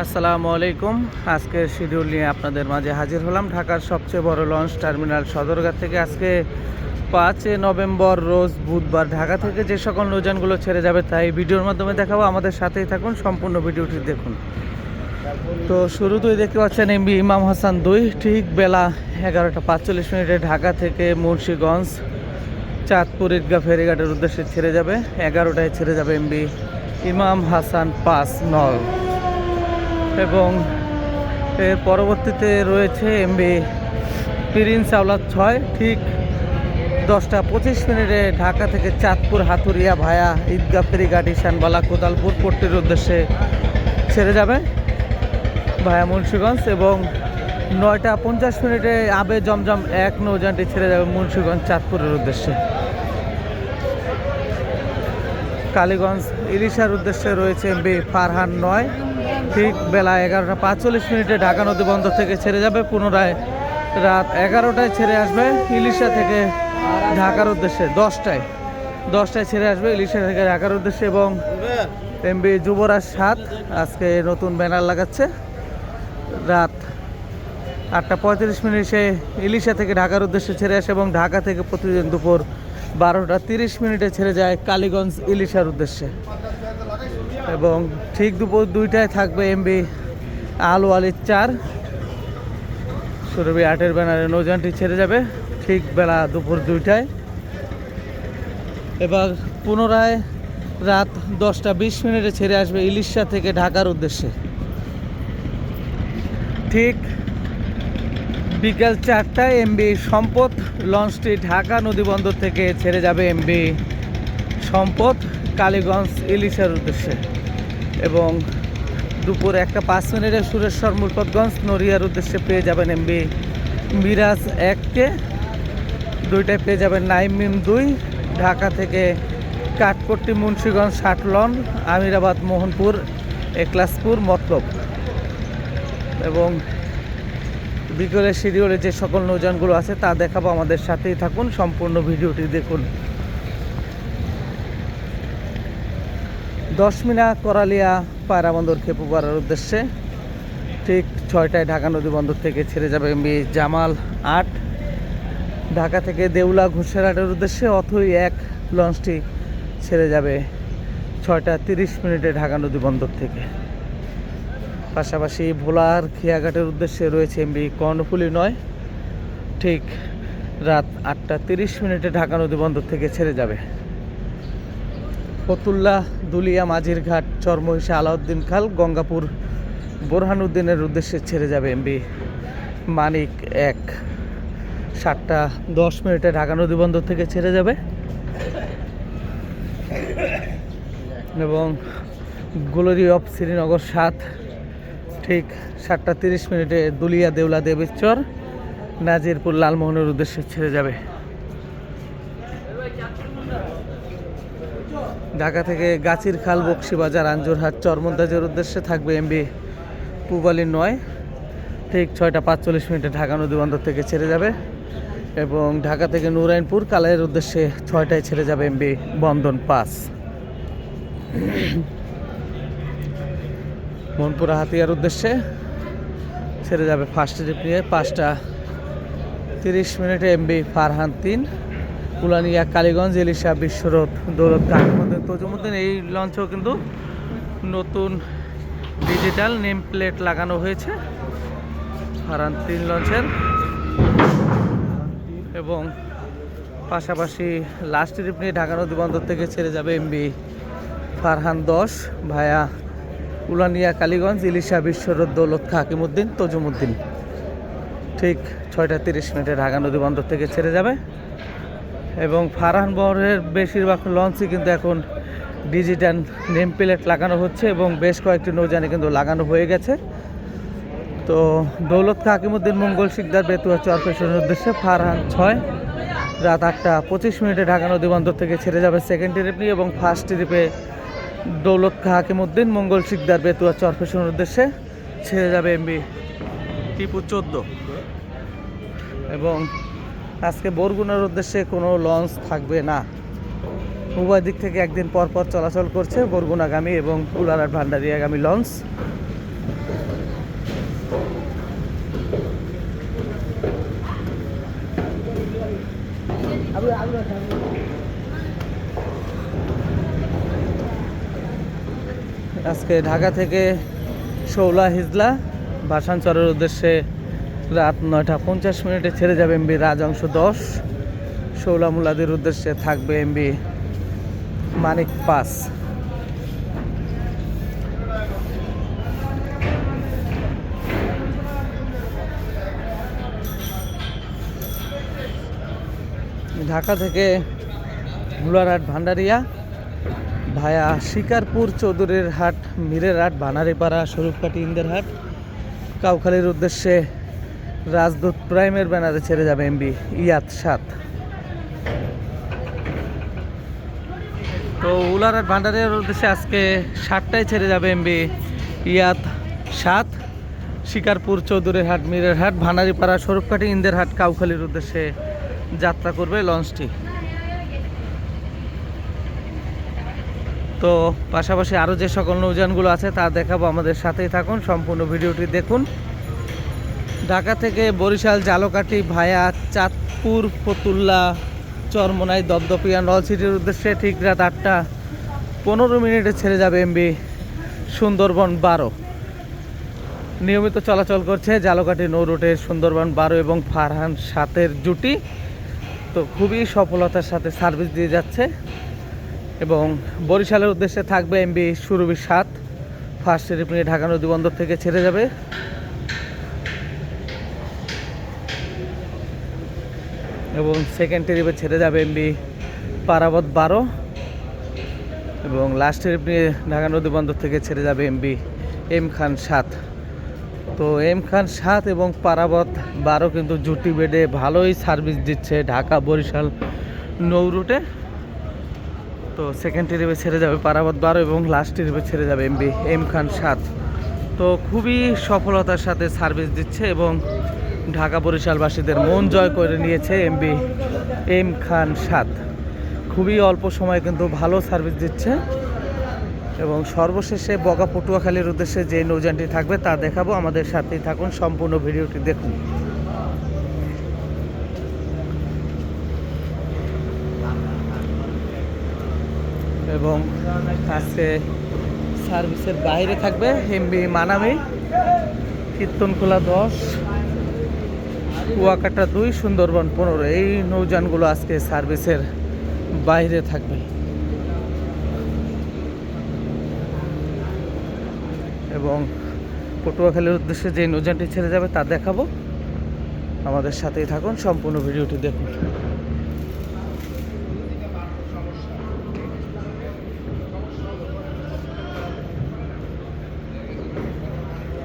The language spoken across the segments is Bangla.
আসসালামু আলাইকুম। আজকের শিডিউল নিয়ে আপনাদের মাঝে হাজির হলাম ঢাকার সবচেয়ে বড় লঞ্চ টার্মিনাল সদরঘাট থেকে। আজকে পাঁচই নভেম্বর রোজ বুধবার ঢাকা থেকে যে সকল নৌযানগুলো ছেড়ে যাবে তাই ভিডিওর মাধ্যমে দেখাবো। আমাদের সাথেই থাকুন, সম্পূর্ণ ভিডিওটি দেখুন। তো শুরুতেই দেখতে পাচ্ছেন এমবি ইমাম হাসান দুই, ঠিক বেলা এগারোটা পাঁচচল্লিশ মিনিটে ঢাকা থেকে মুন্সীগঞ্জ, চাঁদপুর ঈদগাহ ফেরিঘাটের উদ্দেশ্যে ছেড়ে যাবে। এগারোটায় ছেড়ে যাবে এমবি ইমাম হাসান পাঁচ নল। এবং এর পরবর্তীতে রয়েছে এমবি প্রিন্স আওলাদ ছয়, ঠিক দশটা পঁচিশ মিনিটে ঢাকা থেকে চাঁদপুর হাতুরিয়া ভায়া ঈদগাহ ফেরিঘাট ইশানবালা কোদালপুর পট্টির উদ্দেশ্যে ছেড়ে যাবে ভায়া মুন্সীগঞ্জ এবং নয়টা পঞ্চাশ মিনিটে আবে জমজম এক নৌযানটি ছেড়ে যাবে মুন্সীগঞ্জ চাঁদপুরের উদ্দেশ্যে। কালীগঞ্জ ইলিশার উদ্দেশ্যে রয়েছে এমবি ফারহান নয় ঠিক বেলা এগারোটা পাঁচচল্লিশ মিনিটে ঢাকা নদী বন্দর থেকে ছেড়ে যাবে। পুনরায় রাত এগারোটায় ছেড়ে আসবে ইলিশা থেকে ঢাকার উদ্দেশ্যে, দশটায়। দশটায় ছেড়ে আসবে ইলিশা থেকে ঢাকার উদ্দেশ্যে এবং এমবি যুবরাজ সাত আজকে নতুন ব্যানার লাগাচ্ছে। রাত আটটা পঁয়ত্রিশ মিনিট ইলিশা থেকে ঢাকার উদ্দেশ্যে ছেড়ে আসে এবং ঢাকা থেকে প্রতিদিন দুপুর বারোটা তিরিশ মিনিটে ছেড়ে যায় কালীগঞ্জ ইলিশার উদ্দেশ্যে। এবং ঠিক দুপুর দুইটায় থাকবে এমবি আলু আলির চার। সুরভি আটের ব্যানারে নৌযানটি ছেড়ে যাবে ঠিক বেলা দুপুর দুইটায়। এবার পুনরায় রাত দশটা বিশ মিনিটে ছেড়ে আসবে ইলিশা থেকে ঢাকার উদ্দেশ্যে। ঠিক বিকাল চারটায় এমবি সম্পদ লঞ্চটি ঢাকা নদীবন্দর থেকে ছেড়ে যাবে এমবি সম্পদ কালীগঞ্জ ইলিশার উদ্দেশ্যে। এবং দুপুর একটা পাঁচ মিনিটে সুরেশ্বর মুরপতগঞ্জ নড়িয়ার উদ্দেশ্যে পেয়ে যাবেন এমবি মিরাজ এককে। দুইটায় পেয়ে যাবেন নাইমিম দুই। ঢাকা থেকে কাঠপট্টি, মুন্সীগঞ্জ ষাটলন আমিরাবাদ মোহনপুর, একলাসপুর, মতলব। এবং বিকেলের শিডিউলে যে সকল নৌযানগুলো আছে তা দেখাবো। আমাদের সাথেই থাকুন, সম্পূর্ণ ভিডিওটি দেখুন। দশমিনা করালিয়া পায়রাবন্দর খেপুপাড়ার উদ্দেশ্যে ঠিক ছয়টায় ঢাকা নদী বন্দর থেকে ছেড়ে যাবে এমবি জামাল আট। ঢাকা থেকে দেউলা ঘুষেরহাটের উদ্দেশ্যে অথই এক লঞ্চটি ছেড়ে যাবে ছয়টা তিরিশ মিনিটে ঢাকা নদী বন্দর থেকে। পাশাপাশি ভোলার খিয়াঘাটের উদ্দেশ্যে রয়েছে এমবি কর্ণফুলি নয়। ঠিক রাত আটটা তিরিশ মিনিটে ঢাকা নদী বন্দর থেকে ছেড়ে যাবে। ফতুল্লাহ দুলিয়া মাঝির ঘাট চরমহিষা আলাউদ্দিন খাল গঙ্গাপুর বোরহানুদ্দিনের উদ্দেশ্যে ছেড়ে যাবে এমবি মানিক এক। সাতটা দশ মিনিটে ঢাকা নদী বন্দর থেকে ছেড়ে যাবে। এবং গোলরি অফ শ্রীনগর সাত, ঠিক সাতটা তিরিশ মিনিটে দুলিয়া দেউলা দেবেশ্বর, নাজিরপুর লালমোহনের উদ্দেশ্যে ছেড়ে যাবে। ঢাকা থেকে গাছির খাল, বক্সিবাজার, আঞ্জুরহাট চরমন্দাজের উদ্দেশ্যে থাকবে এমবি পুবালি নয়। ঠিক ছয়টা পাঁচচল্লিশ মিনিটে ঢাকা নদী বন্দর থেকে ছেড়ে যাবে এবং ঢাকা থেকে নুরাইনপুর কালাইয়ের উদ্দেশ্যে ছয়টায় ছেড়ে যাবে এমবি বন্ধন পাস। মনপুরা হাতিয়ার উদ্দেশ্যে ছেড়ে যাবে ফার্স্ট ট্রিপ নিয়ে পাঁচটা তিরিশ মিনিটে এমবি ফারহান তিন। উলানিয়া কালীগঞ্জ, এলিশা বিশ্বরোধ দৌলত কাকিমুদ্দিন তজুমুদ্দিন, এই লঞ্চেও কিন্তু নতুন ডিজিটাল নেম প্লেট লাগানো হয়েছে। ফারহান তিন লঞ্চের। এবং পাশাপাশি লাস্ট ট্রিপ নিয়ে ঢাকা নদী বন্দর থেকে ছেড়ে যাবে এমবি ফারহান দশ ভায়া উলানিয়া কালীগঞ্জ ইলিশা বিশ্বরোধ দৌলত হাকিমুদ্দিন তজুমুদ্দিন। ঠিক ছয়টা তিরিশ মিনিটে ঢাকা নদী বন্দর থেকে ছেড়ে যাবে। এবং ফারহান বহরের বেশিরভাগ লঞ্চই কিন্তু এখন ডিজিটাল নেম প্লেট লাগানো হচ্ছে এবং বেশ কয়েকটি নৌজানে কিন্তু লাগানো হয়ে গেছে। তো দৌলত হাকিমুদ্দিন মঙ্গল শিকদার, বেতুয়া চরপেশনের উদ্দেশ্যে ফারহান ছয়, রাত আটটা পঁচিশ মিনিটে ঢাকা নদী বন্দর থেকে ছেড়ে যাবে সেকেন্ড ট্রিপ নিয়ে এবং ফার্স্ট ট্রিপে দৌলত হাকিমুদ্দিন মঙ্গল শিকদার, বেতুয়া চরপেশনের উদ্দেশ্যে ছেড়ে যাবে এমবি টিপু চোদ্দ। এবং আজকে বরগুনার উদ্দেশ্যে কোনো লঞ্চ থাকবে না। উভয় দিক থেকে একদিন পর পর চলাচল করছে বরগুনাগামী এবং কুলারার ভান্ডারিয়াগামী লঞ্চ। আজকে ঢাকা থেকে শৌলা হিজলা ভাষাঞ্চরের উদ্দেশ্যে রাত নয়টা পঞ্চাশ মিনিটে ছেড়ে যাবে এমবি রাজংশ দশ। শৌলা মুলাদির উদ্দেশ্যে থাকবে এমবি মানিক পাস। ঢাকা থেকে ভুলারহাট ভান্ডারিয়া ভায়া শিকারপুর চৌধুরীর হাট, মীরের হাট, বানারীপাড়া স্বরূপকাটি ইন্দের হাট। কাউখালীর উদ্দেশ্যে রাজদূত প্রাইমের ব্যানারে ছেড়ে যাবে এমবি ইয়াত সাত। তো উলারহাট ভান্ডারিয়ার উদ্দেশ্যে আজকে সাতটায় ছেড়ে যাবে এমবি ইয়াত সাত। শিকারপুর চৌধুরীর হাট, মীরের হাট ভানারীপাড়া স্বরূপকাটি ইন্দের হাট, কাউখালীর উদ্দেশ্যে যাত্রা করবে লঞ্চটি। তো পাশাপাশি আরও যে সকল নৌযানগুলো আছে তা দেখাবো। আমাদের সাথেই থাকুন, সম্পূর্ণ ভিডিওটি দেখুন। ঢাকা থেকে বরিশাল, জালকাঠি ভায়া চাঁদপুর, ফতুল্লা, চরমোনাই, দপদপিয়া, নলসিটির উদ্দেশ্যে ঠিক রাত আটটা পনেরো মিনিটে ছেড়ে যাবে এমবি সুন্দরবন বারো। নিয়মিত চলাচল করছে জালকাঠি নৌ রুটে সুন্দরবন বারো এবং ফারহান সাতের জুটি। তো খুবই সফলতার সাথে সার্ভিস দিয়ে যাচ্ছে এবং বরিশালের উদ্দেশ্যে থাকবে এমবি সুরভি সাত। ফার্স্ট ট্রিপ নিয়ে ঢাকা নদী বন্দর থেকে ছেড়ে যাবে। এবং সেকেন্ড ট্রিপে ছেড়ে যাবে এমবি পারাবত বারো। এবং লাস্ট ট্রিপ নিয়ে ঢাকা নদী বন্দর থেকে ছেড়ে যাবে এমবি এম খান সাত। তো এম খান সাত এবং পারাবত বারো কিন্তু জুটি বেডে ভালোই সার্ভিস দিচ্ছে ঢাকা, বরিশাল, নৌ রুটে তো সেকেন্ড ট্রিপে ছেড়ে যাবে পারাবত বারো এবং লাস্ট ট্রিপে ছেড়ে যাবে এমবি এম খান সাত। তো খুবই সফলতার সাথে সার্ভিস দিচ্ছে এবং ঢাকা বরিশালবাসীদের মন জয় করে নিয়েছে এমবি, এম খান সাত খুবই অল্প সময়ে কিন্তু ভালো সার্ভিস দিচ্ছে এবং সর্বশেষে বগা পটুয়াখালীর উদ্দেশ্যে যে নৌযানটি থাকবে তা দেখাবো। আমাদের সাথেই থাকুন, সম্পূর্ণ ভিডিওটি দেখুন। এবং আজকে সার্ভিসের বাইরে থাকবে এমবি মানামি, কীর্তনখোলা দশ। কুয়াকাটা দুই, সুন্দরবন পনেরো। এই নৌযানগুলো আজকে সার্ভিসের বাইরে থাকবে। এবং পটুয়াখালীর উদ্দেশ্যে যে নৌযানটি ছেড়ে যাবে তা দেখাবো। আমাদের সাথেই থাকুন, সম্পূর্ণ ভিডিওটি দেখুন।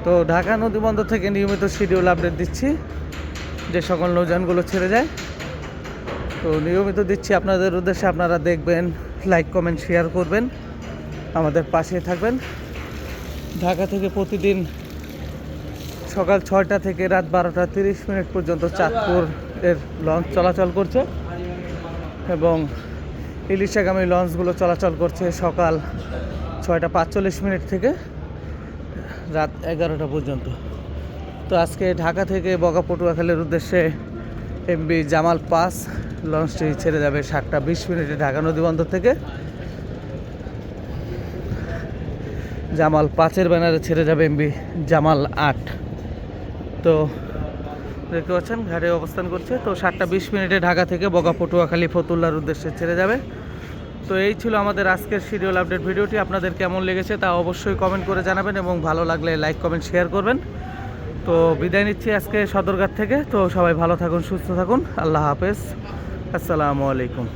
তো ঢাকা নদী বন্দর থেকে নিয়মিত শিডিউল আপডেট দিচ্ছি। যে সকল নৌযানগুলো ছেড়ে যায়। তো নিয়মিত দিচ্ছি আপনাদের উদ্দেশ্যে আপনারা দেখবেন লাইক কমেন্ট শেয়ার করবেন। আমাদের পাশে থাকবেন। ঢাকা থেকে প্রতিদিন সকাল ছয়টা থেকে রাত বারোটা তিরিশ মিনিট পর্যন্ত চাঁদপুর এর লঞ্চ চলাচল করছে এবং ইলিশাগামী লঞ্চগুলো চলাচল করছে সকাল ছয়টা পাঁচচল্লিশ মিনিট থেকে রাত এগারোটা পর্যন্ত। তো আজকে ঢাকা থেকে বগা পটুয়াখালীর উদ্দেশ্যে এমবি জামাল পাস লঞ্চটি ছেড়ে যাবে সাতটা বিশ মিনিটে ঢাকা নদী বন্দর থেকে। জামাল পাঁচের ব্যানারে ছেড়ে যাবে এমবি জামাল আট। তো দেখতে পাচ্ছেন, ঘাটে অবস্থান করছে। তো সাতটা বিশ মিনিটে ঢাকা থেকে বগা পটুয়াখালী ফতুল্লার উদ্দেশ্যে ছেড়ে যাবে। তো এই ছিল আমাদের আজকের শিডিউল আপডেট ভিডিওটি। আপনাদের কেমন লেগেছে তা অবশ্যই কমেন্ট করে জানাবেন এবং ভালো লাগলে লাইক, কমেন্ট, শেয়ার করবেন। তো বিদায় নিচ্ছি আজকে সদরঘাট থেকে। তো সবাই ভালো থাকুন, সুস্থ থাকুন। আল্লাহ হাফেজ। আসসালামু আলাইকুম।